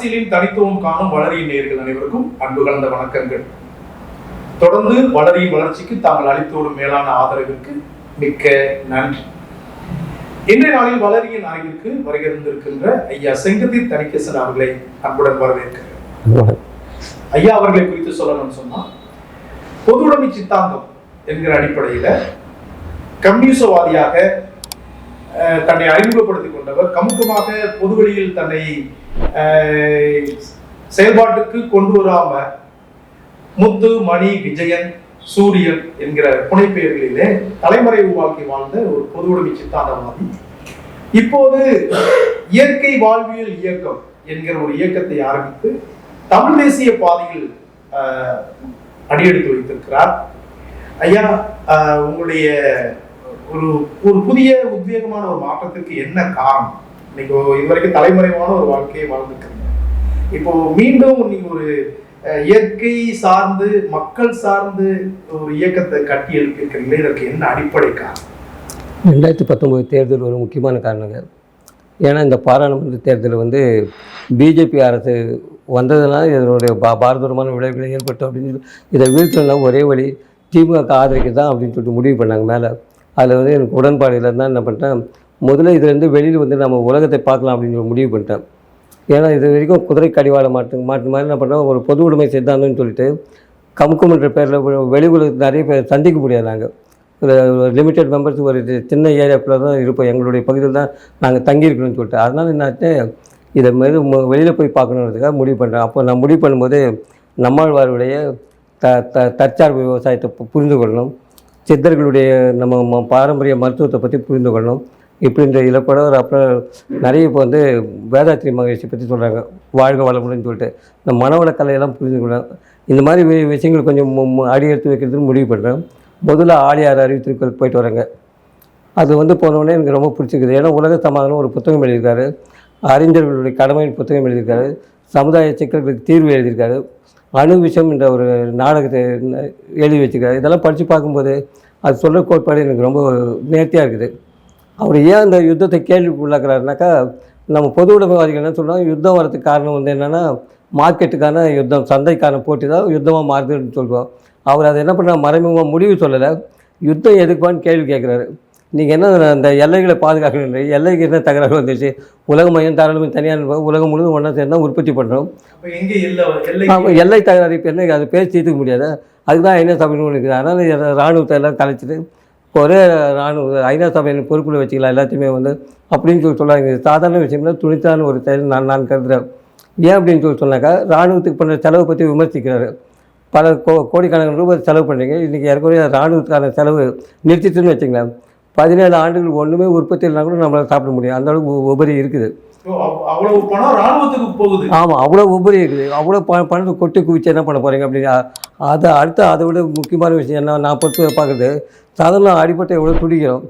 அரசியலின் தனித்துவம் காணும் வளரியின் நேர்கள் அனைவருக்கும் அன்பு கலந்த வணக்கங்கள். தொடர்ந்து வளரியின் வளர்ச்சிக்கு தாங்கள் அளித்து வரும் மேலான ஆதரவிற்கு மிக்க நன்றி. இன்றைய நாளில் வளரியின் ஆய்விற்கு வருகிறந்திருக்கின்ற ஐயா செங்கதி தணிக்கேசன் அவர்களை அன்புடன் வரவேற்கிறேன். ஐயா அவர்களை குறித்து சொல்லணும்னு சொன்னா பொதுவுடைமை சித்தாந்தம் என்கிற அடிப்படையில கம்யூனிசவாதியாக தன்னை அறிமுகப்படுத்திக் கொண்டவர். கமுக்கமாக பொதுவெளியில் தன்னை செயல்பாட்டுக்கு கொண்டு வராம முத்து மணி விஜயன் சூரியன் என்கிற புனைப்பெயர்களிலே தலைமுறை உருவாக்கி வாழ்ந்த ஒரு பொதுவுடைமை சித்தாந்தவாதி. இப்போது இயற்கை வாழ்வியல் இயக்கம் என்கிற ஒரு இயக்கத்தை ஆரம்பித்து தமிழ் தேசிய பாதையில் அடியெடுத்து வைத்திருக்கிறார். ஐயா உங்களுடைய ஒரு ஒரு புதிய உத்வேகமான ஒரு மாற்றத்திற்கு என்ன காரணம்? இன்னைக்கு இதுவரைக்கும் தலைமறைவான ஒரு வாழ்க்கையை வாழ்ந்துருக்கீங்க. இப்போ மீண்டும் நீங்க ஒரு இயற்கை சார்ந்து மக்கள் சார்ந்து ஒரு இயக்கத்தை கட்டி எழுப்பியிருக்கிறீங்களே இதற்கு என்ன அடிப்படை காரணம்? ரெண்டாயிரத்தி பத்தொம்போது தேர்தல் ஒரு முக்கியமான காரணங்க. ஏன்னா இந்த பாராளுமன்ற தேர்தல் வந்து பிஜேபி அரசு வந்ததுனால இதனுடைய பா பாரதூரமான விளைவுகளை ஏற்பட்டோம் அப்படின்னு சொல்லி இதை வீழ்த்தணும்னா ஒரே வழி திமுக ஆதரிக்க தான் அப்படின்னு சொல்லிட்டு முடிவு பண்ணாங்க மேலே. அதில் வந்து எனக்கு உடன்பாடு இல்லைன்னு தான் என்ன பண்ணிட்டேன் முதல்ல இதுலேருந்து வெளியில் வந்து நம்ம உலகத்தை பார்க்கலாம் அப்படின்னு முடிவு பண்ணிட்டேன். ஏன்னா இது வரைக்கும் குதிரை கடிவாள மாட்டு மாட்டு மாதிரி என்ன பண்ணோம் ஒரு பொது உடைமை சித்தாந்தம்னு சொல்லிட்டு கமுக்கம்ன்ற பேரில் வெளி உலகத்துக்கு நிறைய பேர் சந்திக்க முடியாது நாங்கள் ஒரு லிமிட்டட் மெம்பர்ஸ் ஒரு இது சின்ன ஏரியாக்குள்ளே தான் இருப்போம். எங்களுடைய பகுதியில் தான் நாங்கள் தங்கியிருக்கணும்னு சொல்லிட்டு. அதனால் என்னாச்சு இதை மாரி வெளியில் போய் பார்க்கணுன்றதுக்காக முடிவு பண்ணுறேன் அப்போ நான் முடிவு பண்ணும்போது நம்மாழ்வாருடைய த த தற்சார்பு விவசாயத்தை புரிந்து கொள்ளணும். சித்தர்களுடைய நம்ம ம- பாரம்பரிய மருத்துவத்தை பற்றி புரிந்து கொள்ளணும். இப்படின்ற இலப்பட ஒரு அப்புறம் நிறைய இப்போ வந்து வேதாத்திரி மகிழ்ச்சி பற்றி சொல்கிறாங்க வாழ்க வளமுடன் சொல்லிட்டு. இந்த மனவள கலையெல்லாம் புரிந்து கொள்ளணும். இந்த மாதிரி வி- விஷயங்கள் கொஞ்சம் அடி எடுத்து வைக்கிறதுன்னு முடிவு பண்ணுறேன் முதல்ல ஆழியார் அறிவித்திருக்கல் போயிட்டு வரேங்க. அது வந்து போனோடனே எனக்கு ரொம்ப பிடிச்சிருக்குது. ஏன்னா உலக சமாதானம் ஒரு புத்தகம் எழுதியிருக்காரு. அறிஞர்களுடைய கடமையின் புத்தகம் எழுதியிருக்காரு. சமுதாய சிக்கல்களுக்கு தீர்வு எழுதியிருக்காரு. அணுவிஷம் என்ற ஒரு நாடகத்தை எழுதி வச்சுக்கிறார். இதெல்லாம் படித்து பார்க்கும்போது அது சொல்கிற கோட்பாடு எனக்கு ரொம்ப நேர்த்தியாக இருக்குது. அவர் ஏன் அந்த யுத்தத்தை கேள்விக்கு உள்ளாக்குறாருனாக்கா நம்ம பொது உடைமைவாதிகள் என்ன சொல்கிறோம் யுத்தம் வரதுக்கு காரணம் வந்து என்னென்னா மார்க்கெட்டுக்கான யுத்தம் சந்தைக்கான போட்டி தான் யுத்தமாக மாறுதுன்னு சொல்கிறோம் அவர் அதை என்ன பண்ணால் மறைமுகமாக முடிவு சொல்லலை. யுத்தம் எதுக்குவான்னு கேள்வி கேட்குறாரு நீங்கள் என்ன அந்த எல்லைகளை பாதுகாக்கணும் எல்லைக்கு என்ன தகராறு வந்துச்சு? உலக மையம் தாராளமாக தனியார் உலகம் முழுவதும் ஒன்றா சேர்ந்து தான் உற்பத்தி பண்ணுறோம் எல்லை எல்லை ஆமாம் எல்லை தகராறு இப்போ என்ன அது பேசி தீர்த்துக்க முடியாது? அதுக்கு தான் ஐநா ஒன்று இருக்குது. அதனால் இராணுவத்தை எல்லாம் கலைச்சிட்டு ஒரே இராணுவ ஐநா சபையின் பொறுப்பில் வச்சுக்கலாம் எல்லாத்தையுமே வந்து. அப்படின்னு சொல்லி சொல்கிறாங்க இது சாதாரண விஷயம்ல துணித்தான ஒரு செயல் நான் நான் கருதுகிறேன் ஏன் அப்படின்னு சொல்லி சொன்னாக்கா இராணுவத்துக்கு பண்ணுற செலவை பற்றி விமர்சிக்கிறாரு. பல கோ கோடிக்கணக்கான ரூபாய் செலவு பண்ணுறீங்க இன்றைக்கி ஏற்கனவே இராணுவத்துக்கான செலவு நிறுத்திட்டுன்னு வச்சுங்களேன் பதினேழு ஆண்டுகள் ஒன்றுமே உற்பத்தி இல்லைனா கூட நம்மளால் சாப்பிட முடியும் அந்த அளவுக்கு உ- உபரி இருக்குது. ஓ, அவ்- அவ்வளவு பணம் ராணுவத்துக்கு போகுது. ஆமாம் அவ்வளோ உபரி இருக்குது. அவ்வளோ ப பணத்தை கொட்டி குவிச்சு என்ன பண்ண போகிறீங்க அப்படின்னு அதை அடுத்து அதை விட முக்கியமான விஷயம் என்ன நான் பொறுத்து பார்க்குறது சாதாரண அடிப்பட்ட எவ்வளோ துடிக்கிறோம்.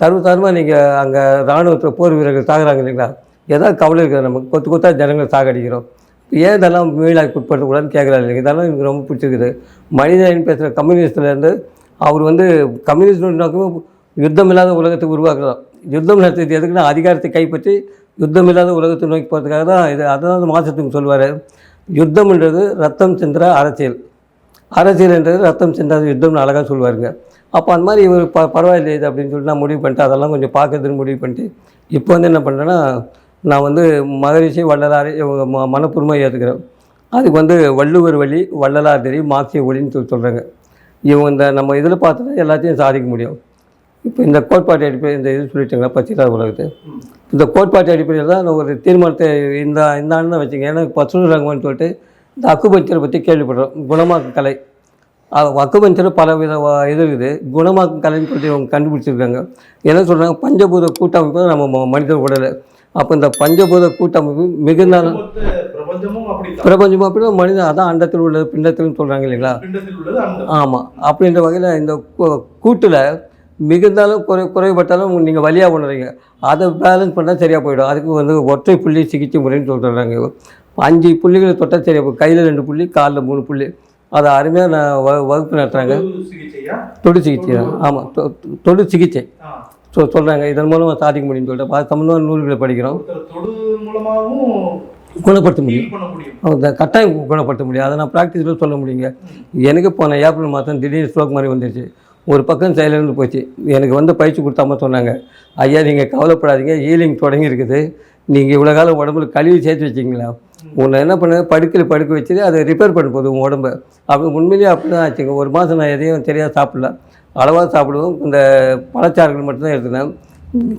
சர்வசாதாரணமாக நீங்கள் அங்கே இராணுவத்தில் போர் வீரர்கள் சாகுறாங்க இல்லைங்களா? ஏதாவது கவலை இருக்குது நமக்கு கொத்து கொத்தா ஜனங்கள் சாகடிக்கிறோம். ஏன் இதெல்லாம் மீளாய்க்கு உட்படுத்தக்கூடாதுன்னு கேட்குறாரு இல்லைங்க. இதெல்லாம் எனக்கு ரொம்ப பிடிச்சிருக்குது. மனிதன் பேசுகிற கம்யூனிஸ்ட்லேருந்து அவர் வந்து கம்யூனிஸ்ட் யுத்தம் இல்லாத உலகத்தை உருவாக்குறோம் யுத்தம் நடத்துறது எதுக்குன்னா அதிகாரத்தை கைப்பற்றி யுத்தம் இல்லாத உலகத்தை நோக்கி போகிறதுக்காக தான் இது அதான் மாசத்துக்கு சொல்லுவார். யுத்தம்ன்றது ரத்தம் சென்ற அரசியல். அரசியல்ன்றது ரத்தம் சிந்தாத யுத்தம்னு அழகாக சொல்லுவாருங்க. அப்போ அந்த மாதிரி இவர் ப பரவாயில்லை இது அப்படின்னு சொல்லிட்டு நான் முடிவு பண்ணிட்டு அதெல்லாம் கொஞ்சம் பார்க்கறதுன்னு முடிவு பண்ணிட்டு இப்போ வந்து என்ன பண்ணுறேன்னா நான் வந்து மகரிஷி வள்ளலார் இவங்க ம மனப்பூர்வமாக ஏற்றுக்கிறேன் அதுக்கு வந்து வள்ளுவர் வழி வள்ளலார் தெரியும் மார்க்சிய ஒளின்னு சொல்லி சொல்கிறாங்க இவங்க இந்த நம்ம இதில் பார்த்துட்டு எல்லாத்தையும் சாதிக்க முடியும். இப்போ இந்த கோட்பாட்டு அடிப்படையில் இந்த இது சொல்லிட்டுங்களா பச்சிலாத உலகத்தை. இந்த கோட்பாட்டு அடிப்படையில் தான் நான் ஒரு தீர்மானத்தை இந்த இந்த ஆண்டு தான் வச்சுங்க ஏன்னா பசுனு ரங்கம்னு சொல்லிட்டு இந்த அக்குபஞ்சரை பற்றி கேள்விப்படுறோம். குணமாக்கும் கலை. அக்குபஞ்சர் பல வித இது இருக்குது. குணமாக்கும் கலைன்னு சொல்லிட்டு இவங்க கண்டுபிடிச்சிருக்காங்க. என்ன சொல்கிறாங்க பஞ்சபூத கூட்டமைப்பு தான் நம்ம மனித உடல். அப்போ இந்த பஞ்சபூத கூட்டமைப்பு மிகுந்த பிரபஞ்சமும் அப்படின்னா மனிதன் அதான் அண்டத்தில் உள்ளது பிண்டத்தில்னு சொல்கிறாங்க இல்லைங்களா? பிண்டத்தில் ஆமாம் அப்படின்ற வகையில் இந்த கூட்டில் மிகுந்தாலும் குறை குறைபட்டாலும் நீங்கள் வலியாக உணர்றீங்க அதை பேலன்ஸ் பண்ணால் சரியாக போயிடும். அதுக்கு வந்து ஒற்றை புள்ளி சிகிச்சை முறைன்னு சொல்கிறாங்க அஞ்சு புள்ளிகளை தொட்டால் சரியாக போகும். கையில் ரெண்டு புள்ளி காலில் மூணு புள்ளி. அதை அருமையாக நான் வ வகுப்பு நடத்துகிறாங்க தொடு சிகிச்சை தான் ஆமாம் தொ- தொடு சிகிச்சை. சொ சொல்கிறாங்க இதன் மூலமாக சாதிக்க முடியும்னு சொல்லிட்டு. அது சம்மந்தமான நூல்களை படிக்கிறோம். குணப்படுத்த முடியும். கட்டாயம் குணப்படுத்த முடியும். அதை நான் ப்ராக்டிஸில் சொல்ல முடியுங்க. எனக்கு போன ஏப்ரல் மாதம் திடீர்னு ஸ்ட்ரோக் மாதிரி வந்துருச்சு. ஒரு பக்கம் செயலிருந்து போச்சு. எனக்கு வந்து பயிற்சி கொடுத்தாம சொன்னாங்க. ஐயா நீங்கள் கவலைப்படாதீங்க. ஹீலிங் தொடங்கி இருக்குது நீங்கள் இவ்வளோ காலம் உடம்புல கழுவி சேர்த்து வச்சிங்களா உன்னை என்ன பண்ண? படுக்கையில் படுக்க வச்சுட்டு அதை ரிப்பேர் பண்ண போகுது உன் உடம்பை. அப்படி உண்மையிலேயே அப்படி தான் ஆச்சுங்க. ஒரு மாதம் நான் எதையும் தெரியாது சாப்பிடல. அளவாக சாப்பிடுவோம். இந்த பழச்சாறுகள் மட்டும்தான் எடுத்துனேன்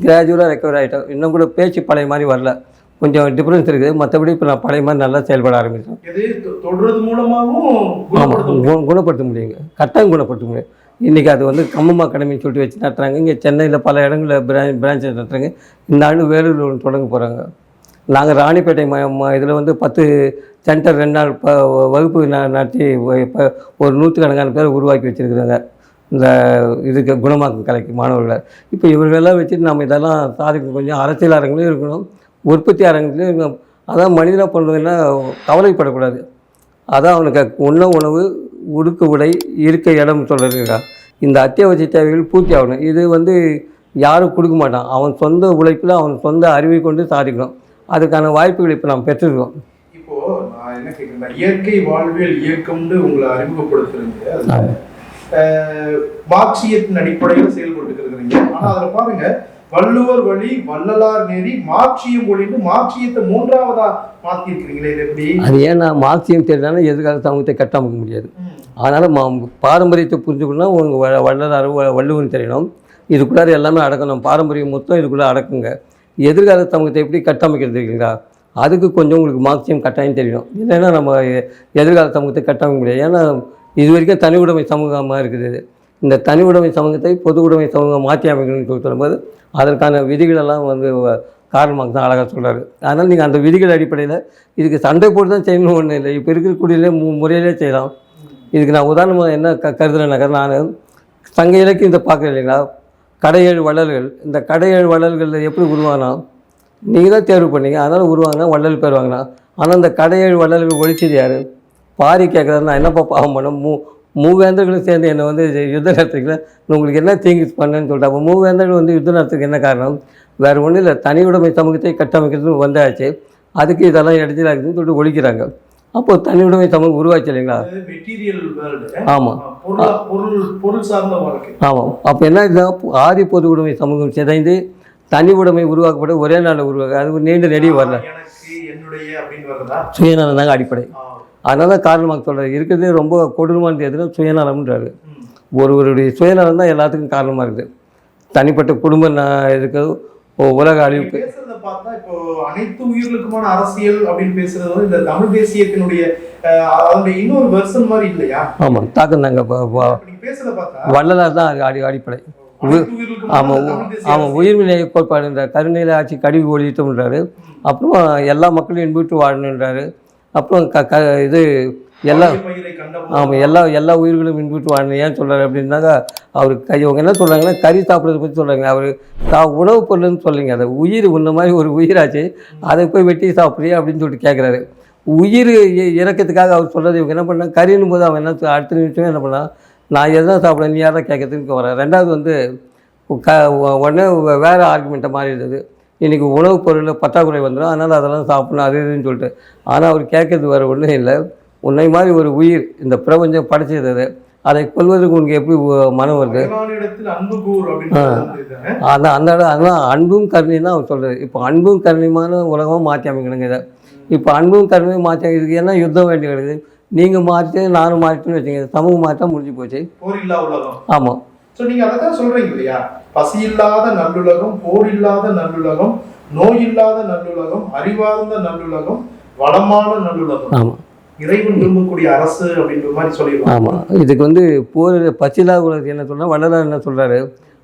கிராஜுவலாக ரெக்கவர் ஆகிட்டேன் இன்னும் கூட பேச்சு பழைய மாதிரி வரல. கொஞ்சம் டிஃப்ரென்ஸ் இருக்குது. மற்றபடி இப்போ நான் பழைய மாதிரி நல்லா செயல்பட ஆரம்பித்தேன் எது? தொ- தொடுறது மூலமாகவும் ஆமாம் குணப்படுத்த முடியுங்க. கட்டாயம் குணப்படுத்த முடியும். இன்றைக்கி அது வந்து கம்மம் அகாடமின்னு சொல்லிட்டு வச்சு நடத்துகிறாங்க இங்கே சென்னையில் பல இடங்களில் பிரான்ச் நடத்துகிறாங்க இந்த ஆண்டு வேலூரில் ஒன்று தொடங்க போகிறாங்க நாங்கள் ராணிப்பேட்டை ம இதில் வந்து பத்து சென்டர் ரெண்டு நாள் ப வகுப்பு நடத்தி இப்போ ஒரு நூற்றுக்கணக்கான பேர் உருவாக்கி வச்சுருக்குறாங்க. இந்த இதுக்கு குணமாக்கும் கலைக்கு மாணவர்களை. இப்போ இவர்களெல்லாம் வச்சுட்டு நம்ம இதெல்லாம் சாதிக்கணும் கொஞ்சம் அரசியல் அரங்குலையும் இருக்கணும். உற்பத்தி அரங்குலையும் இருக்கணும். அதான் மனிதனாக பண்ணுறதுன்னா கவலைப்படக்கூடாது. அதான் அவனுக்கு உண்ண உணவு உடுக்க உடை இருக்க இடம் சொல்கிறதுக்கா இந்த அத்தியாவசிய தேவைகள் பூர்த்தி ஆகணும். இது வந்து யாரும் கொடுக்க மாட்டான். அவன் சொந்த உழைப்பில் அவன் சொந்த அறிவை கொண்டு சாதிக்கணும். அதுக்கான வாய்ப்புகள் இப்போ நாம் பெற்றிருக்கோம். இப்போ நான் என்ன கேட்கிறேன் இயற்கை வாழ்வியல் இயக்கம்னு உங்களை அறிமுகப்படுத்துறீங்க. மார்க்சியத்தின் அடிப்படையில் செயல்பட்டு இருக்கிறீங்க. ஆனா அதுல பாருங்க வள்ளுவர் வழி வள்ளலார் நெறி மார்க்சியம் மொழின்னு மார்க்சியத்தை மூன்றாவதா இது எப்படி? அது ஏன்னா மார்க்சியம் தெரிஞ்சாலும் எதிர்கால சமூகத்தை கட்டமைக்க முடியாது. அதனால் மா பாரம்பரியத்தை புரிஞ்சுக்கணும்னா உங்கள் வ வள்ளலார் வள்ளுவன் தெரியணும். இதுக்குள்ளார எல்லாமே அடக்கணும். பாரம்பரியம் மொத்தம் இதுக்குள்ளே அடக்குங்க. எதிர்கால சமூகத்தை எப்படி கட்டமைக்கிறது இல்லைங்களா அதுக்கு கொஞ்சம் உங்களுக்கு மார்க்சியம் கட்டாயம் தெரியணும். இல்லைன்னா நம்ம எதிர்கால சமூகத்தை கட்டமைக்க முடியாது. ஏன்னா இது வரைக்கும் தனி உடைமை சமூகமாக இருக்குது. இந்த தனி உடைமை சமூகத்தை பொது உடைமை சமூகம் மாற்றி அமைக்கணும்னு சொல்லி சொல்லும்போது அதற்கான விதிகளெல்லாம் வந்து காரணமாக தான் அழகாக சொல்கிறாரு அதனால் நீங்கள் அந்த விதிகள் அடிப்படையில் இதுக்கு சண்டை போட்டு தான் செய்யணும் ஒன்றும் இல்லை. இப்போ இருக்கிற மு முறையிலே செய்யலாம். இதுக்கு நான் உதாரணமாக என்ன க கருதுறேன்னாக்கா நான் சங்க இலக்கியத்தை பார்க்குறேன் இல்லைங்களா? கடையேழு வள்ளல்கள். இந்த கடையேழு வள்ளல்களில் எப்படி உருவானா? நீங்கள் தான் தேர்வு பண்ணீங்க. அதனால் உருவாங்கினா வள்ளல் பேர் வாங்கினா. ஆனால் இந்த கடையேழு வள்ளல்கள் ஒழிச்சது யார்? பாரி கேட்குறாரு நான் என்னப்பா பாவம் பண்ண? மூ மூவேந்தர்களும் சேர்ந்து என்னை வந்து யுத்தம் நடத்துறீங்களா உங்களுக்கு என்ன தீங்கு பண்ணேன்னு சொல்லிட்டு அப்போ மூவேந்தர்கள் வந்து யுத்தம் நடத்துறதுக்கு என்ன காரணம்? வேறு ஒன்றும் இல்லை தனி உடைமை சமூகத்தை கட்டமைக்கிறது வந்தாச்சு. அதுக்கு இதெல்லாம் இடைஞ்சலாக இருக்குதுன்னு சொல்லிட்டு ஒழிக்கிறாங்க. அப்போ தனி உடைமை சமூகம் உருவாச்சு இல்லைங்களா? ஆமாம் ஆமாம் அப்போ என்ன இதுனா ஆதி பொது உடைமை சமூகம் சிதைந்து தனி உடைமை உருவாக்கப்பட ஒரே நாளில் உருவாக்க அது நீண்ட நெடி வரல. சுயநலம் தாங்க அடிப்படை. அதனால தான் காரணமாக சொல்கிறார் இருக்கிறதே ரொம்ப கொடூரமானது எதுனா சுயநலம்ன்றாரு. ஒருவருடைய சுயநலம் தான் எல்லாத்துக்கும் காரணமாக இருக்குது. தனிப்பட்ட குடும்ப ந- இதுக்கு ஒ- உலக அழிவுக்கு பேசுறத பார்த்தா இப்போ அனைத்து உயிர்களுக்குமான அரசியல் அப்படின்னு பேசுறது வந்து இந்த தமிழ் தேசியத்தினுடைய அதனுடைய இன்னொரு வெர்சன் மாதிரி இல்லையா? ஆமாம் தாக்கம் தாங்க. பேசுறத பார்த்தா வள்ளலார் தான் அது அடி அடிப்படை. ஆமாம் ஆமாம் உயிர்நிலை கோட்பாடு இந்த கருணையில் ஆட்சி கடிவு ஒழிட்டோம்ன்றாரு அப்புறம் எல்லா மக்களையும் இன்புற்று வாழணுன்றாரு. அப்புறம் க க இது எல்லா ஆமாம் எல்லா எல்லா உயிர்களும் இன்புற்று வாழணும். ஏன் சொல்கிறாரு அப்படின்னாக்கா அவர் கை அவங்க என்ன சொல்கிறாங்கன்னா கறி சாப்பிட்றத பற்றி சொல்கிறாங்க அவர் சா உணவுப் பொருள்னு சொல்லுங்க. அதை உயிர் உன்ன மாதிரி ஒரு உயிராச்சு அதை போய் வெட்டி சாப்பிட்றியா அப்படின்னு சொல்லிட்டு கேட்குறாரு உயிர் இ- இறக்கத்துக்காக அவர் சொல்கிறது இவங்க என்ன பண்ணால் கறின்னும் போது அவன் என்ன அடுத்த நிமிஷமே என்ன பண்ணான் நான் எதுனா சாப்பிட்றேன் நீ யாரா கேட்கறதுக்கு வரேன் ரெண்டாவது வந்து க உடனே வேறு ஆர்குமெண்ட்டை மாறிடுது. இன்றைக்கி உணவுப் பொருளில் பற்றாக்குறை வந்துடும் அதனால் அதெல்லாம் சாப்பிடணும் அது இதுன்னு சொல்லிட்டு. ஆனால் அவர் கேட்கறது வேறு ஒன்றும் இல்லை. உன்னை மாதிரி ஒரு உயிர் இந்த பிரபஞ்சம் படைச்சது அது. அதை கொல்வதற்கு உனக்கு எப்படி மனம் வருது. அந்த அந்த அதெல்லாம் அன்பும் கருணையும் தான் அவர் சொல்கிறது இப்போ அன்பும் கருணையுமான உலகமாக மாற்றி அமைக்கணுங்க இதை. இப்போ அன்பும் கருணையும் மாற்றி இதுக்கு என்ன யுத்தம் வேண்டி கிடக்குது? நீங்கள் மாற்றி நானும் மாற்றின்னு வச்சுங்க சமூகம் மாற்றா முடிஞ்சு போச்சு. போர் இல்லா உலகம் ஆமாம் சோ நீங்க அதான் சொல்றீங்க இல்லையா? பசி இல்லாத நல்லுலகம் போர் இல்லாத நல்லுலகம் நோய் இல்லாத நல்லுலகம் அறிவார்ந்த நல்லுலகம் வளமான நல்லுலகம். இறைவன் விரும்பக்கூடிய அரசு அப்படின்ற மாதிரி சொல்லிடுவாங்க. ஆமாம் இதுக்கு வந்து போர் பச்சிலா உலகத்துக்கு என்ன சொல்றா? வள்ளலார் என்ன சொல்கிறாரு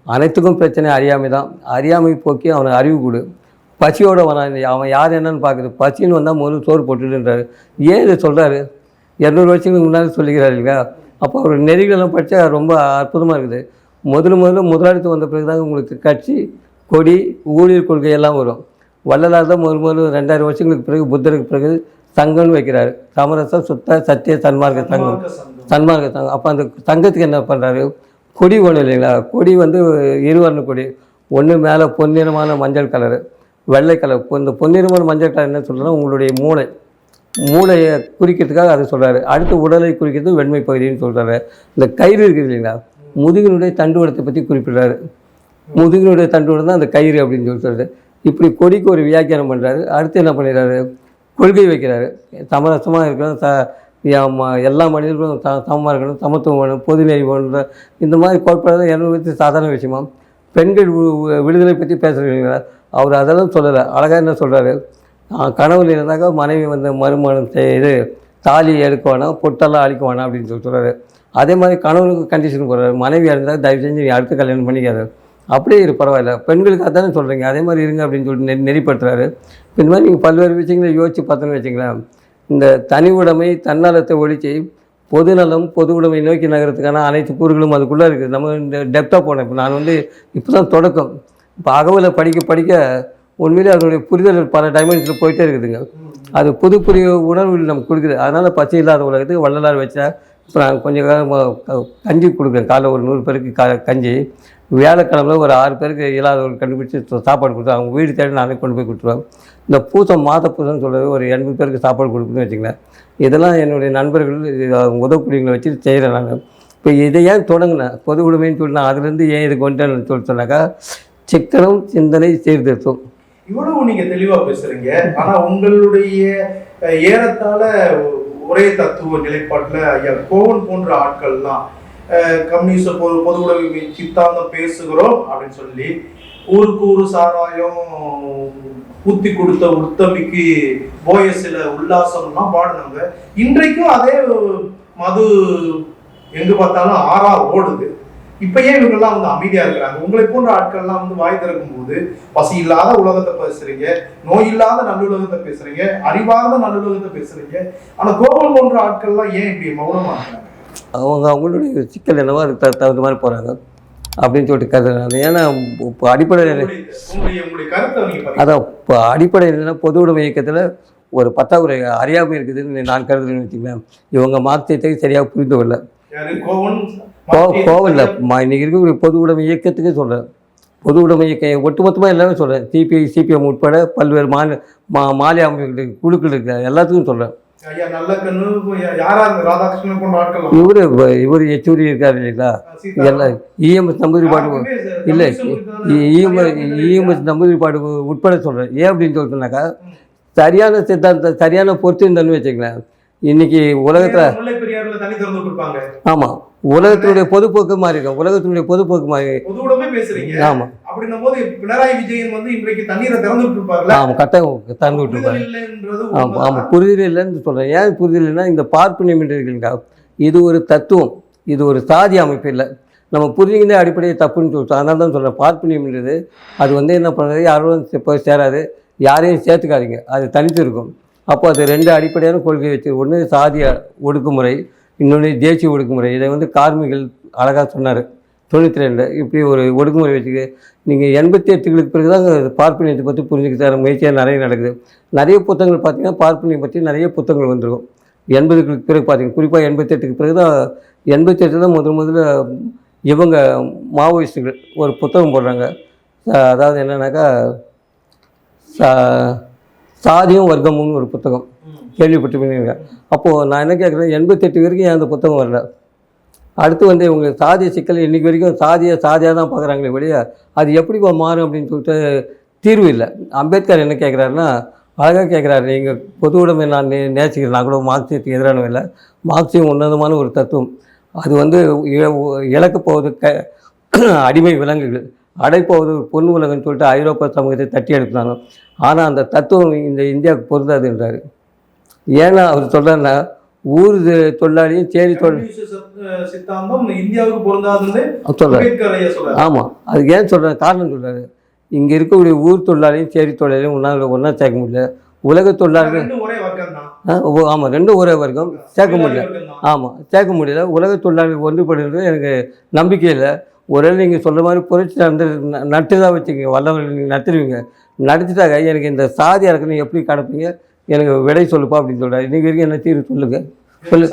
அனைத்துக்கும் பிரச்சனை அறியாமை தான். அறியாமை போக்கி அவனுக்கு அறிவு கொடு. பசியோட வரான். அவன் யார் என்னன்னு பார்க்குது. பசின்னு வந்தால் முதல்ல சோறு போட்டுடுன்றாரு. ஏன் இதை சொல்கிறாரு இரநூறு வருஷங்களுக்கு முன்னாடி சொல்லிக்கிறாரு இல்லையா? அப்போ அவர் நெறிகளெல்லாம் படித்தா ரொம்ப அற்புதமாக இருக்குது. முதல்ல முதல்ல முதலாளித்து வந்த பிறகு தாங்க உங்களுக்கு கட்சி கொடி ஊழியர் கொள்கை எல்லாம் வரும். வள்ளலார் தான் முதல் முதல்ல ரெண்டாயிரம் வருஷங்களுக்கு பிறகு புத்தருக்கு பிறகு சங்கம்னு வைக்கிறாரு. சமரச சுத்த சத்திய சன்மார்க்க சங்கம். சன்மார்க்க சங்கம். அப்போ அந்த சங்கத்துக்கு என்ன பண்ணுறாரு கொடி ஒன்று இல்லைங்களா? கொடி வந்து இருவர்ண கொடி. ஒன்று மேலே பொன்னிறமான மஞ்சள் கலரு வெள்ளை கலர் இந்த பொன்னிறமான மஞ்சள் கலர் என்ன சொல்கிறேன்னா உங்களுடைய மூளை. மூளையை குறிக்கிறதுக்காக அதை சொல்கிறாரு அடுத்து உடலை குறிக்கிறது வெண்மை பகுதின்னு சொல்கிறாரு இந்த கயிறு இருக்குது இல்லைங்களா? முதுகினுடைய தண்டுவடத்தை பற்றி குறிப்பிடுறாரு. முதுகினுடைய தண்டுவடம் தான் அந்த கயிறு அப்படின்னு சொல்லி சொல்கிறாரு இப்படி கொடிக்கு ஒரு வியாக்கியானம் பண்ணுறாரு அடுத்து என்ன பண்ணிடுறாரு? கொள்கை வைக்கிறாரு. சமரசமாக இருக்கணும் த எல்லா மனிதர்களும் த சமமாக இருக்கணும் சமத்துவம் வேணும் பொது வேணுன்ற இந்த மாதிரி கோட்பாடு என்னை சாதாரண விஷயமா? பெண்கள் விடுதலை பற்றி பேசுகிறீங்களா அவர் அதெல்லாம் சொல்லலை. அழகாக என்ன சொல்கிறாரு கனவுல இருந்தாக்கா மனைவி வந்து மறுமணம் செய்து தாலி எடுக்க வேணாம் பொட்டெல்லாம் அழிக்க வேணாம் அப்படின்னு சொல்லி சொல்கிறாரு அதே மாதிரி கணவனுக்கு கண்டிஷன் போடுறாரு மனைவியாக இருந்தால் தயவு செஞ்சு நீ அடுத்து கல்யாணம் பண்ணிக்காது. அப்படியே இரு பரவாயில்ல. பெண்களுக்கு அதானே சொல்கிறீங்க அதே மாதிரி இருங்க அப்படின்னு சொல்லிட்டு நெ நெறிப்படுத்துறாரு. இந்த மாதிரி நீங்கள் பல்வேறு விஷயங்களை யோசித்து பார்த்தோன்னு வச்சுங்களேன் இந்த தனி உடைமை தன்னலத்தை ஒழித்து பொதுநலம் பொது உடைமை நோக்கி நகரத்துக்கான அனைத்து கூறுகளும் அதுக்குள்ளே இருக்குது. நம்ம இந்த டெப்த்தாக போனேன் இப்போ நான் வந்து இப்போ தான் தொடக்கம். இப்போ அகவலை படிக்க படிக்க உண்மையிலே அதனுடைய புரிதல் பல டைமென்ஷனில் போயிட்டே இருக்குதுங்க. அது புது புதிய உணர்வுகள் நமக்கு கொடுக்குது. அதனால் பச்சை இல்லாத உலகத்துக்கு வள்ளலார் வச்சா இப்போ நான் கொஞ்சம் காலம் கஞ்சி கொடுக்குறேன். காலைல ஒரு நூறு பேருக்கு கா கஞ்சி. வியாழக்கிழமை ஒரு ஆறு பேருக்கு இல்லாதவர்கள் கண்டுபிடிச்சி சாப்பாடு கொடுத்து அவங்க வீடு தேடி நானே கொண்டு போய் கொடுத்துருவாங்க இந்த பூசம் மாத பூசம்னு சொல்கிறது ஒரு எண்பது பேருக்கு சாப்பாடு கொடுக்குன்னு வச்சுங்களேன் இதெல்லாம் என்னுடைய நண்பர்கள் இது உதவக்கூடியவங்களை வச்சு செய்கிறேன் நான். இப்போ இதை ஏன் தொடங்கினேன்? பொது உடைமைன்னு சொல்லி நான் அதுலேருந்து ஏன் இதுக்கு வந்துட்டேன்னு சொல்லி சொன்னாக்கா சிக்கனம் சிந்தனை சீர்திருத்தம். இவ்வளவு நீங்கள் தெளிவாக பேசுகிறீங்க ஆனால் உங்களுடைய ஏறத்தாழ ஒரே தத்துவ நிலைப்பாட்டில் ஐயா கோவன் போன்ற ஆட்கள்லாம் அஹ், கம்யூனிச பொது பொது உடைமை சித்தாந்தம் பேசுகிறோம் அப்படின்னு சொல்லி ஊருக்கு ஊரு சாராயம் ஊத்தி கொடுத்த உத்தமிக்கு போய சில உல்லாசம்லாம் பாடினாங்க. இன்றைக்கும் அதே மது எங்க பார்த்தாலும் ஆறா ஓடுது. இப்ப ஏன் இவங்கெல்லாம் வந்து அமைதியா இருக்கிறாங்க? உங்களை போன்ற ஆட்கள்லாம் வந்து வாய் திறக்கும் போது பசி இல்லாத உலகத்தை பேசுறீங்க நோய் இல்லாத நல்லுலகத்தை பேசுறீங்க அறிவார்ந்த நல்லுலகத்தை பேசுறீங்க. ஆனா கோபம் போன்ற ஆட்கள்லாம் ஏன் இப்படி மௌனமா அவங்க அவங்களுடைய சிக்கல் என்னவோ அதுக்கு தகுந்த மாதிரி போகிறாங்க அப்படின்னு சொல்லிட்டு கருதுறாங்க. ஏன்னா இப்போ அடிப்படையில் அதான் இப்போ அடிப்படை என்னன்னா பொது உடைமை இயக்கத்தில் ஒரு பத்தாக்குறை அறியாமை இருக்குதுன்னு நான் கருதுறேன்னு வச்சுங்களேன் இவங்க மார்க்சியத்தை சரியாக புரிந்து கொள்ள. யாரு கோவன் கோ கோவம் இல்லை இன்னைக்கு இருக்கக்கூடிய பொது உடைமை இயக்கத்துக்கு சொல்கிறேன் பொது உடைமை இயக்கம் ஒட்டுமொத்தமாக எல்லாமே சொல்கிறேன் சிபிஐ சிபிஎம் உட்பட பல்வேறு மாநில மா மாநில அமைப்புகள் குழுக்கள் இருக்கு. எல்லாத்துக்கும் சொல்கிறேன் இவர் இவர் எச்சூரி இருக்கார் இல்லைங்களா? எல்லாம் இஎம்எஸ் நம்பூதிரி பாட்டு இல்லை இஎம்எஸ் இஎம்எஸ் நம்பூதிரி பாட்டு உட்பட சொல்கிறேன் ஏன் அப்படின்னு சொல்லிட்டுனாக்கா சரியான சித்தாந்த சரியான பொறுத்திருந்தன்னு வச்சுங்களேன் இன்னைக்கு உலகத்தில் ஆமாம் உலகத்தினுடைய பொதுப்போக்கு மாறி இருக்கும். உலகத்தினுடைய பொதுப்போக்கு மாறி பொது உடைமை பேசுறீங்க. ஆமாம் அப்படின்னும் போது பினராயி விஜயன் வந்து இன்றைக்கு தண்ணீரை திறந்து விட்டுருப்பார்ல? ஆமாம் கட்டாயம் திறந்து ஆமாம் உண்மைதான். ஆமாம் புரிதல் இல்லைன்னு சொல்கிறேன் ஏன் புரிதல் இல்லைன்னா இந்த பார்ப்பனியம் இருக்குங்க இது ஒரு தத்துவம். இது ஒரு சாதி அமைப்பு இல்லை. நம்ம புரிஞ்சுக்கிட்டே அடிப்படையை தப்புன்னு சொல்லிட்டோம். அதனால தான் சொல்கிறேன் பார்ப்பனியம்ன்றது அது வந்து என்ன பண்ணுறது யாரும் போய் சேராது. யாரையும் சேர்த்துக்காதீங்க. அது தனித்து இருக்கும். அப்போ அது ரெண்டு அடிப்படையான கொள்கை வச்சு ஒன்று சாதிய ஒடுக்குமுறை இன்னொன்று தேசிய ஒடுக்குமுறை. இதை வந்து கார்மிகள் அழகாக சொன்னார். தொண்ணூற்றி ரெண்டு. இப்படி ஒரு ஒடுக்குமுறை வச்சுக்க நீங்கள் எண்பத்தி எட்டுகளுக்கு பிறகு தான் பார்ப்பனியத்தை பற்றி புரிஞ்சுக்கிற முயற்சியாக நிறைய நடக்குது. நிறைய புத்தகங்கள் பார்த்தீங்கன்னா பார்ப்பனியம் பற்றி நிறைய புத்தகங்கள் வந்துருக்கும். எண்பதுகளுக்கு பிறகு பார்த்தீங்கன்னா குறிப்பாக எண்பத்தெட்டுக்கு பிறகு தான் எண்பத்தெட்டு தான் முதல் முதல்ல இவங்க மாவோயிஸ்டுகள் ஒரு புத்தகம் போடுறாங்க. அதாவது என்னன்னாக்கா சா- சாதியும் வர்க்கமும்னு ஒரு புத்தகம். கேள்விப்பட்டிருப்பீங்க அப்போது நான் என்ன கேட்குறேன் எண்பத்தெட்டு வரைக்கும் ஏன் அந்த புத்தகம் வரல? அடுத்து வந்து இவங்க சாதிய சிக்கல் இன்றைக்கி வரைக்கும் சாதியை சாதியாக தான் பார்க்குறாங்களே வெளியே அது எப்படி மாறும் அப்படின்னு சொல்லிட்டு தீர்வு இல்லை. அம்பேத்கர் என்ன கேட்குறாருன்னா அழகாக கேட்குறாரு நீங்கள் பொது உடைமை நான் நே நேசிக்கிறேன். நான் கூட மார்க்சியத்துக்கு எதிரானவன் இல்லை. மார்க்சியம் உன்னதமான ஒரு தத்துவம். அது வந்து இழ- இழக்கப் போவது க அடிமை விலங்குகள். அடைப்போவது ஒரு பொன் உலகம்னு சொல்லிட்டு ஐரோப்பா சமூகத்தை தட்டி எடுத்தாங்க ஆனால் அந்த தத்துவம் இந்த இந்தியாவுக்கு பொருந்தாதுன்றாரு. ஏன்னா அவர் சொல்கிறாருன்னா ஊர் தொழிலாளியும் சேரி தொழில் சித்தாந்தம் இந்தியாவுக்கு பொருந்தாதுன்னு சொல்கிறார் ஆமாம் அதுக்கு ஏன் சொல்கிறேன் காரணம் சொல்கிறாரு இங்கே இருக்கக்கூடிய ஊர் தொழிலாளியும் சேரி தொழிலாளியும் ஒன்றா ஒன்றா சேர்க்க முடியல. உலக தொழிலாளர்கள் தான் ஆமாம் ரெண்டும் ஒரே வர்க்கம். சேர்க்க முடியல. ஆமாம் சேர்க்க முடியல. உலக தொழிலாளர்கள் ஒன்றுபடுறது எனக்கு நம்பிக்கை இல்லை. ஒருவேளை நீங்கள் சொல்கிற மாதிரி புரட்சி நடந்து நட்டு தான் வச்சுங்க வல்லவர்கள் நீங்கள் நட்டுருவீங்க. நடத்திட்டாங்க எனக்கு இந்த சாதி இறக்கணும் எப்படி கடப்பீங்க? எனக்கு விடை சொல்லுப்பா அப்படின்னு சொல்கிறாரு இன்னைக்கு வரைக்கும் என்ன தீர்வு சொல்லுங்கள் சொல்லு.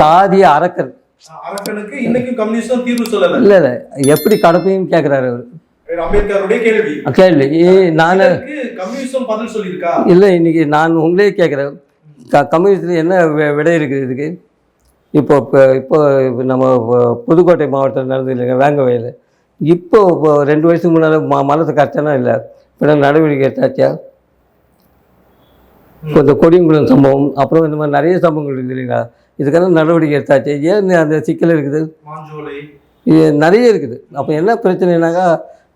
சாதிய அரக்கர். இல்லை இல்லை. எப்படி கடப்பீங்கன்னு கேட்குறாரு அவர்? கேள்வி. நான் இல்லை இன்னைக்கு நான் உங்களே கேட்குறேன் கம்யூனிஸ்டில் என்ன விடை இருக்குது இதுக்கு? இப்போ இப்போ நம்ம புதுக்கோட்டை மாவட்டத்தில் நடந்தது இல்லைங்க வேங்க வயல் இப்போ ரெண்டு வருஷத்துக்கு முன்னால் ம மனசு கஷ்டம்னா இல்லை? இப்போ நடவடிக்கை எடுத்தாச்சா? இப்போ இந்த கொடியங்குளம் சம்பவம் அப்புறம் இந்த மாதிரி நிறைய சம்பவங்கள் இருக்குது இல்லைங்களா? இதுக்கான நடவடிக்கை எடுத்தாச்சு. ஏன் அந்த சிக்கல் இருக்குது? நிறைய இருக்குது. அப்போ என்ன பிரச்சனைனாக்கா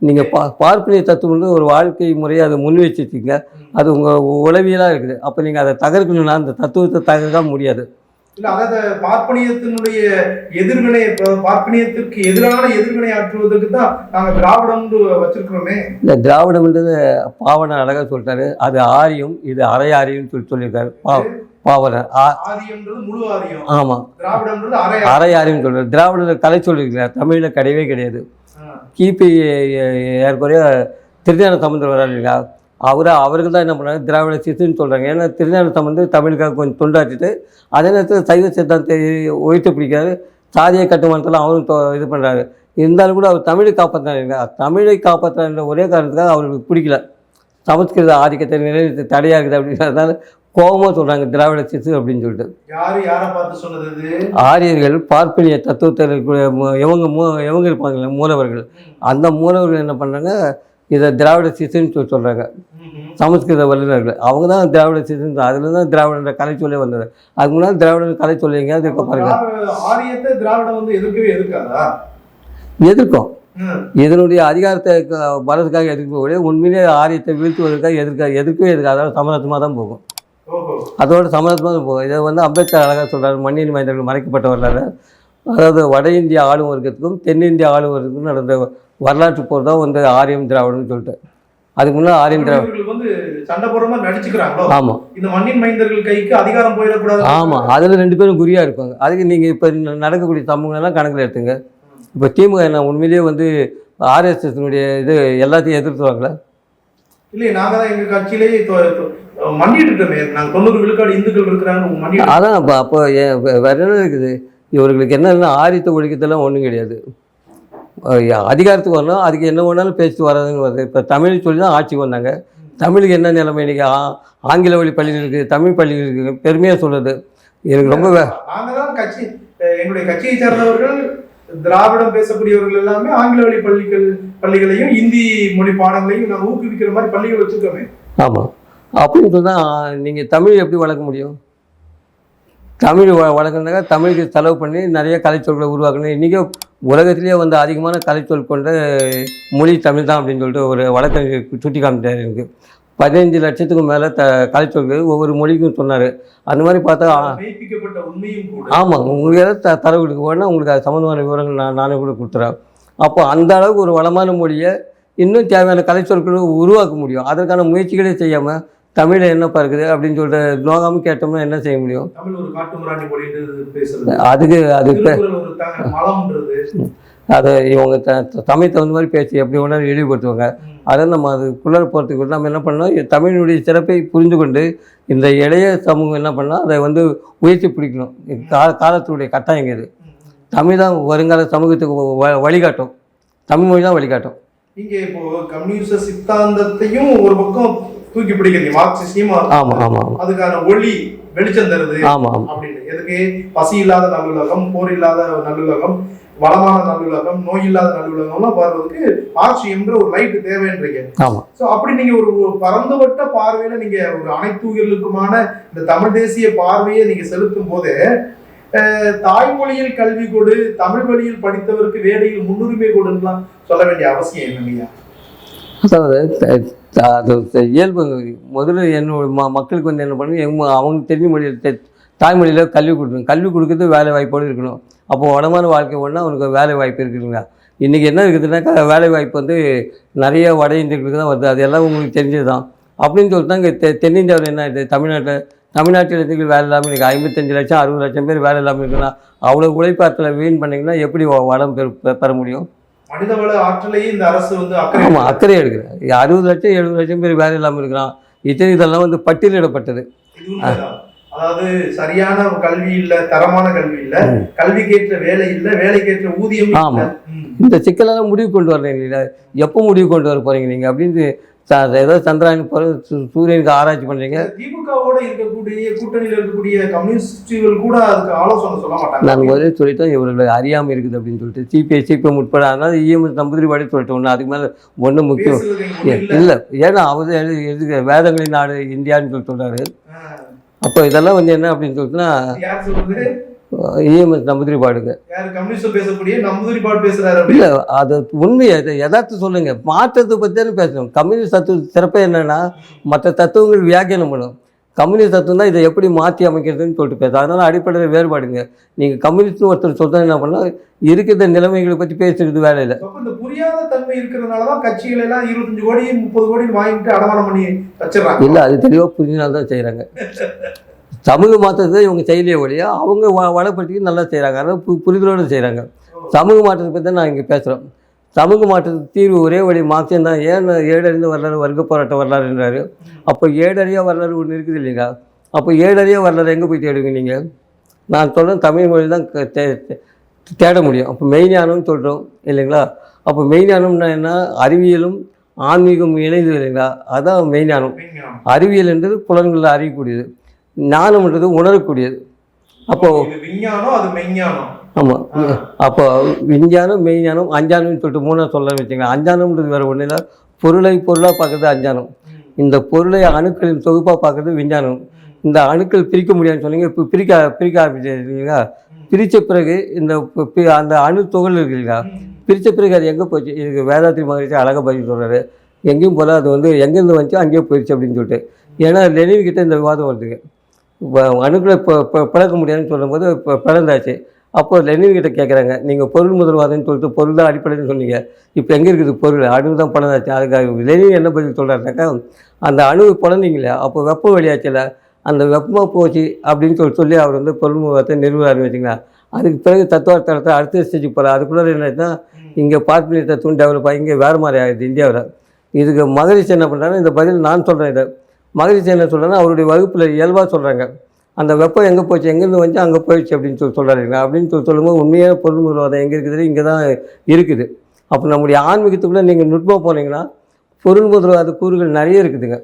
நீங்கள் பா பார்ப்பனிய தத்துவம்னு ஒரு வாழ்க்கை முறையை அதை முன் வச்சுருக்கீங்க. அது உங்கள் உளவியலாக இருக்குது. அப்போ நீங்கள் அதை தகர்க்கணும்னா அந்த தத்துவத்தை தகர்க்க முடியாது. இல்ல அதாவது பார்ப்பனியத்தினுடைய எதிர்வினை பார்ப்பனியத்திற்கு எதிரான எதிர்வினை ஆற்றுவதற்கு தான் நாங்க திராவிடம்னு வச்சிருக்கிறோமே. இந்த திராவிடம்ன்றது பாவனர் அழகாக சொல்லிட்டாரு. அது ஆரியம் இது அரை ஆரியம்னு சொல்லி சொல்லியிருக்காரு. பாவனர் ஆமாம் அரை அரை ஆரியம் சொல்கிறார் திராவிடர் கலை சொல்லியிருக்கிறார். தமிழில் கிடையவே கிடையாது. கிபி ஏற்குறைய திருஞான வராரு இல்லையா? அவரை அவர்கள் தான் என்ன பண்ணாங்க? திராவிட சித்துன்னு சொல்கிறாங்க ஏன்னா திருஞான சமுந்தர் தமிழுக்காக கொஞ்சம் தொண்டாற்றிட்டு அதே நேரத்தில் சைவ சித்தாந்தத்தை ஒழித்து பிடிக்கிறாரு. சாதிய கட்டுமானத்தில் அவரும் தொ- இது பண்ணுறாரு இருந்தாலும் கூட அவர் தமிழை காப்பாற்றுறாங்க தமிழை காப்பாற்றுற ஒரே காரணத்துக்காக அவருக்கு பிடிக்கல. சமஸ்கிருத ஆதிக்கத்தை நிலைநிறுத்த தடையாக இருக்குது அப்படின்றதுனால கோபமாக சொல்கிறாங்க திராவிட சித்து அப்படின்னு சொல்லிட்டு. யாரு யாரை பார்த்து சொன்னது ஆரியர்கள் பார்ப்பனிய தத்துவத்தில் இருக்கக்கூடிய இவங்க மூ இவங்க இருப்பாங்கல்ல மூலவர்கள். அந்த மூலவர்கள் என்ன பண்ணுறாங்க இதை திராவிட சிசுன்னு சொல்லி சொல்கிறாங்க. சமஸ்கிருத வல்லுநர்கள். அவங்க தான் திராவிட சிசுன்னு அதில் தான் திராவிடன்ற கலை சொல்லே வந்தது. அதுக்கு முன்னாடி திராவிடர் கலை சொல்லி எங்கேயாவது இருக்க பாருங்க. திராவிட- ஆரியத்தை திராவிடம் வந்து எதிர்க்கவே எதிர்க்காதா? எதிர்க்கும். இதனுடைய அதிகாரத்தை க- வரதுக்காக எதிர்க்கக்கூடிய உண்மையிலே ஆரியத்தை வீழ்த்துவதற்காக எதிர்க்க எதிர்க்கவே எதிர்க்க அதாவது சமரசமாக தான் போகும். அதோட சமரசமாக தான் போகும். இதை வந்து அம்பேத்கர் அழகாக சொல்கிறார் மண்ணின் மைந்தர்கள் மறைக்கப்பட்ட வரலாறு அதாவது வட இந்திய ஆளும் வர்க்கத்துக்கும் தென்னிந்திய ஆளும் வர்க்கத்துக்கும் நடந்த வரலாற்று போர் தான் வந்து ஆரியம் திராவிடம்னு சொல்லிட்டு. அதுக்கு முன்னாடி இவர்கள் வந்து சண்டை போடுற மாதிரி நடிச்சுக்கிறாங்களோ? ஆமாம் இந்த மண்ணின் மைந்தர்கள் கைக்கு அதிகாரம் போயிடக்கூடாது. ஆமாம் அதில் ரெண்டு பேரும் குறியாக இருப்பாங்க. அதுக்கு நீங்கள் இப்போ நடக்கக்கூடிய சம்பவங்கள்லாம் கணக்கில் எடுத்துங்க. இப்போ திமுக என்ன உண்மையிலேயே வந்து ஆர்எஸ்எஸ்னுடைய இது எல்லாத்தையும் எதிர்த்துவாங்களா? இல்லையே நாங்க தான் எங்க கட்சியிலேயே தொ- தொ- மன்னிட்டு இருக்கோமே நாங்க தொண்ணூறு விழுக்காடு இந்துக்கள் இருக்கிறாங்க அதான் அப்போ அப்போ வேற என்ன இருக்குது? இவர்களுக்கு என்னன்னா ஆரியத்தை ஒழிக்கத்தெல்லாம் ஒன்றும் கிடையாது. அதிகாரத்துக்கு வரணும். அதுக்கு என்ன வேணாலும் பேசிட்டு வராதுன்னு வருது இப்போ தமிழ் சொல்லி தான் ஆட்சிக்கு வந்தாங்க. தமிழுக்கு என்ன நிலைமை இன்னைக்கு? ஆ- ஆங்கில வழி பள்ளிகள் இருக்குது தமிழ் பள்ளிகள் இருக்குது பெருமையாக சொல்கிறது எனக்கு ரொம்ப கட்சி எங்களுடைய கட்சியை சேர்ந்தவர்கள் திராவிடம் பேசக்கூடியவர்கள் எல்லாமே ஆங்கில வழி பள்ளிகள் பள்ளிகளையும் இந்தி மொழி பாடங்களையும் நாங்க ஊக்குவிக்கிற மாதிரி பள்ளிகள் வச்சிருக்கோமே. ஆமாம் அப்படின்னு சொன்னால் நீங்கள் தமிழ் எப்படி வளர்க்க முடியும்? தமிழ் வ வளர்க்கணுனாக்கா தமிழுக்கு செலவு பண்ணி நிறைய கலைச்சொற்களை உருவாக்கணும். இன்றைக்கி உலகத்திலேயே வந்து அதிகமான கலைச்சொல் கொண்ட மொழி தமிழ் தான் அப்படின்னு சொல்லிட்டு ஒரு வழக்கறிஞர் சுட்டி காமிட்டார் எனக்கு. பதினஞ்சு லட்சத்துக்கும் மேலே த கலைச்சொற்கள் ஒவ்வொரு மொழிக்கும் சொன்னார். அந்த மாதிரி பார்த்தா ஆமாம் உங்களுக்கு ஏதாவது த தரவு கொடுக்க வேணா உங்களுக்கு அது சம்மந்தமான விவரங்கள் நான் நானே கூட கொடுத்துறேன். அப்போ அந்த அளவுக்கு ஒரு வளமான மொழியை இன்னும் தேவையான கலைச்சொற்களை உருவாக்க முடியும். அதற்கான முயற்சிகளே செய்யாமல் தமிழில் என்னப்பா இருக்குது அப்படின்னு சொல்லிட்டு நோகாமல் கேட்டோம்னா என்ன செய்ய முடியும்? தமிழ் பேசுறது. அதுக்கு அது இவங்க த தமிழ் தகுந்த மாதிரி பேசி எப்படி வேணாலும் இழிவுபடுத்துவாங்க. அதை நம்ம அது குள்ளே போகிறதுக்கு நம்ம என்ன பண்ணோம் தமிழினுடைய சிறப்பை புரிந்து கொண்டு இந்த இளைய சமூகம் என்ன பண்ணால் அதை வந்து உயர்த்தி பிடிக்கணும். கா காலத்துடைய கட்டாயம் இது. தமிழ் தான் வருங்கால சமூகத்துக்கு வ- வழிகாட்டும். தமிழ் மொழி தான் வழிகாட்டும். இங்க இப்போ கம்யூனிச சித்தாந்தத்தையும் ஒரு பக்கம் தூக்கி மார்க்சிஸ்டையும் ஆமாம் ஆமாம் அதுக்கான ஒளி வெளிச்சம் தருது அப்படின்னு. எதுக்கு? பசி இல்லாத நல்லுலகம் போர் இல்லாத நல்லுலகம் வளமான நல்லுலகம் நோய் இல்லாத நல்லுலகம்லாம் வர்றதுக்கு ஆட்சியம்ன்ற ஒரு லைட் தேவைன்றீங்க. ஸோ அப்படி நீங்க ஒரு பரந்துபட்ட பார்வையில நீங்க ஒரு அனைத்து உயிர்களுக்குமான இந்த தமிழ் தேசிய பார்வையை நீங்க செலுத்தும் போது அஹ், தாய்மொழியில் கல்வி கொடு தமிழ் வழியில் படித்தவருக்கு வேலையில் முன்னுரிமை கொடுன்னுலாம் சொல்ல வேண்டிய அவசியம் என்னங்கய்யா அதாவது அது இயல்பு. முதல்ல என்னோட ம மக்களுக்கு வந்து என்ன பண்ணுங்க எங்க அவங்க தெரிஞ்ச மொழியில் தெ- தாய்மொழியில் கல்வி கொடுக்கணும். கல்வி கொடுக்கறது வேலை வாய்ப்போடு இருக்கணும். அப்போ வடமான வாழ்க்கை ஒன்றா அவனுக்கு வேலை வாய்ப்பு இருக்குதுங்களா? இன்றைக்கி என்ன இருக்குதுன்னாக்கா வேலை வாய்ப்பு வந்து நிறைய வட இந்தியர்களுக்கு தான் வருது. அது எல்லாம் உங்களுக்கு தெரிஞ்சது தான் அப்படின்னு சொல்லிட்டு இங்கே தெ தென்னிந்தியாவில் என்ன இது? தமிழ்நாட்டில் தமிழ்நாட்டில் இருந்து வேலை இல்லாமல் இருக்குது ஐம்பத்தஞ்சு லட்சம் அறுபது லட்சம் பேர் வேலை இல்லாமல் இருக்குன்னா அவ்வளோ உழைப்பாற்றலை வீண் பண்ணிங்கன்னா எப்படி வ- வளம் பெற பெ- பெற முடியும்? மனிதவள ஆற்றலையும் இந்த அரசு வந்து அக்கறை ஆமாம் அக்கறை எடுக்கிறேன் அறுபது லட்சம் எழுபது லட்சம் பேர் வேலை இல்லாமல் இருக்கிறான். இத்தனை இதெல்லாம் வந்து பட்டியலிடப்பட்டது. அதாவது சரியான கல்வி இல்ல தரமான கல்வி இல்ல. கல்விக்கேற்ற வேலை இல்ல வேலைக்கேற்ற ஊதியம் இல்ல. ஆமா. இந்த சிக்கலெல்லாம் முடிவு கொண்டு வரல எப்போ முடிவு கொண்டு வர போகிறீங்க நீங்கள் அப்படின்னு ஏதோ சந்திராயன் போகிற சூரியனுக்கு ஆராய்ச்சி பண்ணுறீங்க திமுகவோட இருக்கக்கூடிய கூட்டணியில இருக்கக்கூடிய கம்யூனிஸ்டுகள் கூட அதுக்கு ஆலோசனை சொல்ல மாட்டாங்க. நான் முதலே சொல்லிட்டேன் இவர்களுக்கு அறியாமல் இருக்குது அப்படின்னு சொல்லிட்டு. சிபிஐ சிபிஎம் உட்பட அதனால் இஎம்எஸ் நம்பூதிரி பாடி சொல்லிட்டேன் ஒன்று அதுக்கு மேலே ஒன்றும் முக்கியம். இல்ல. ஏன்னா அவர் எழுதி எழுதுக வேதங்களின் நாடு இந்தியான்னு சொல்லி சொல்கிறாரு. அப்போ இதெல்லாம் வந்து என்ன அப்படின்னு சொல்லிட்டுனா யார் சொல்றது? இஎம்எஸ் நம்பூதிரி பாடுங்க இல்லை அது உண்மையை அதை யதார்த்தம் சொல்லுங்க. மாற்றத்தை பற்றி தானே பேசணும். கம்யூனிஸ்ட் தத்துவ சிறப்பு என்னன்னா மற்ற தத்துவங்கள் வியாக்கியானம் பண்ணும். கம்யூனிஸ்ட் தத்துவம் தான் இதை எப்படி மாற்றி அமைக்கிறதுன்னு சொல்லிட்டு பேசும். அதனால அடிப்படையில் வேறுபாடுங்க. நீங்கள் கம்யூனிஸ்ட்னு ஒருத்தர் சொல்றது என்ன பண்ணால் இருக்கிற நிலைமைகளை பற்றி பேசுறது வேலை இல்லை. அப்ப இந்த புரியாத தன்மை இருக்கிறதுனாலதான் கட்சிகள் எல்லாம் இருபத்தஞ்சு கோடி முப்பது கோடி வாங்கிட்டு அடமானம் பண்ணி வச்சிடறாங்க. இல்லை அது தெளிவாக புரிஞ்சினால் தான் செய்கிறாங்க சமூக மாற்றத்தை இவங்க செய்யலையே ஒழிய அவங்க வ வளப்படுத்தி நல்லா செய்கிறாங்க அதாவது பு புரிதலோடு செய்கிறாங்க சமூக மாற்றத்தை பற்றி தான் நான் இங்கே பேசுகிறோம் சமூக மாற்றத்துக்கு தீர்வு ஒரே வழி மாற்றம் தான். ஏன் ஏழறிந்த வரலாறு வர்க்க போராட்ட வரலாறுன்றாரு அப்போ ஏழறியா வரலாறு ஒன்று இருக்குது இல்லைங்களா? அப்போ ஏழறியா வரலாறு எங்கே போய் தேடுவீங்க நீங்கள் நான் சொல்கிறேன் தமிழ் மொழி தான் தேட முடியும். அப்போ மெய்ஞானம்னு சொல்கிறோம் இல்லைங்களா? அப்போ மெய்ஞானம்னா என்ன? அறிவியலும் ஆன்மீகம் இணைந்து இல்லைங்களா? அதான் மெய்ஞானம். அறிவியல் என்றது புலன்களில் அறியக்கூடியது. ஞானம்ன்றது உணரக்கூடியது. அப்போ விஞ்ஞானம் அது மெஞ்ஞானம் ஆமாம் அப்போ விஞ்ஞானம் மெய்ஞானம் அஞ்ஞானம்னு சொல்லிட்டு மூணாக சொல்ல வச்சுங்க அஞ்ஞானம்ன்றது வேறு ஒன்றும் இல்லை. பொருளை பொருளாக பார்க்குறது அஞ்ஞானம். இந்த பொருளை அணுக்களின் தொகுப்பாக பார்க்குறது விஞ்ஞானம். இந்த அணுக்கள் பிரிக்க முடியாதுன்னு சொன்னீங்க. இப்போ பிரிக்க பிரிக்க ஆரம்பிச்சிருக்கீங்களா? பிரித்த பிறகு இந்த அந்த அணு துகள் இருக்கு இல்லைங்களா பிரித்த பிறகு அது எங்கே போச்சு? இதுக்கு வேதாத்திரி மகிழ்ச்சி அழகாக பதில் சொல்கிறாரு எங்கேயும் போல அது வந்து எங்கேருந்து வந்துச்சு அங்கேயே போயிடுச்சு அப்படின்னு சொல்லிட்டு. ஏன்னா லெனின் கிட்ட இந்த விவாதம் வருதுங்க. அணுகுல இப்போ இப்போ பிளக்க முடியாதுன்னு சொல்லும்போது இப்போ பிளந்தாச்சு. அப்போ லெனின் கிட்ட கேட்குறாங்க நீங்கள் பொருள் முதல்வாதம்னு சொல்லிட்டு பொருள் தான் அடிப்படைன்னு சொன்னீங்க. இப்போ எங்கே இருக்குது பொருள்? அணு தான் பணந்தாச்சு அதுக்காக லெனின் என்ன பதில் சொல்கிறாருனாக்கா அந்த அணு பிளந்தீங்களே அப்போ வெப்பம் வெளியாச்சுல அந்த வெப்பமாக போச்சு அப்படின்னு சொல்லி சொல்லி அவர் வந்து பொருள் முதல்வாதத்தை நிறுவனார்னு வச்சுங்களேன் அதுக்கு பிறகு தத்துவார்த்தத்தை அடுத்த ஸ்டேஜுக்கு போகிறார் அதுக்குள்ளே என்னாச்சுன்னா இங்கே பார்ப்பனிய தத்துவம் டெவலப் ஆகி இங்கே வேறு மாதிரி ஆகுது இந்தியாவில். இதுக்கு மகரிஷி என்ன பண்ணுறாங்கன்னா இந்த பதில் நான் சொல்கிறேன் இதை. மகரிஷி என்ன சொல்கிறேன்னா அவருடைய வகுப்பில் இயல்பாக சொல்கிறாங்க அந்த வெப்பம் எங்கே போச்சு எங்கேருந்து வந்து அங்கே போயிடுச்சு அப்படின்னு சொல்லி சொல்கிறாருங்க அப்படின்னு சொல்லி சொல்லும்போது உண்மையான பொருள் முதல்வாதம் எங்கே இருக்குது இங்கே தான் இருக்குது. அப்போ நம்முடைய ஆன்மீகத்துக்குள்ளே நீங்கள் நுட்பமாக போனீங்கன்னா பொருள் முதல்வாத கூறுகள் நிறைய இருக்குதுங்க.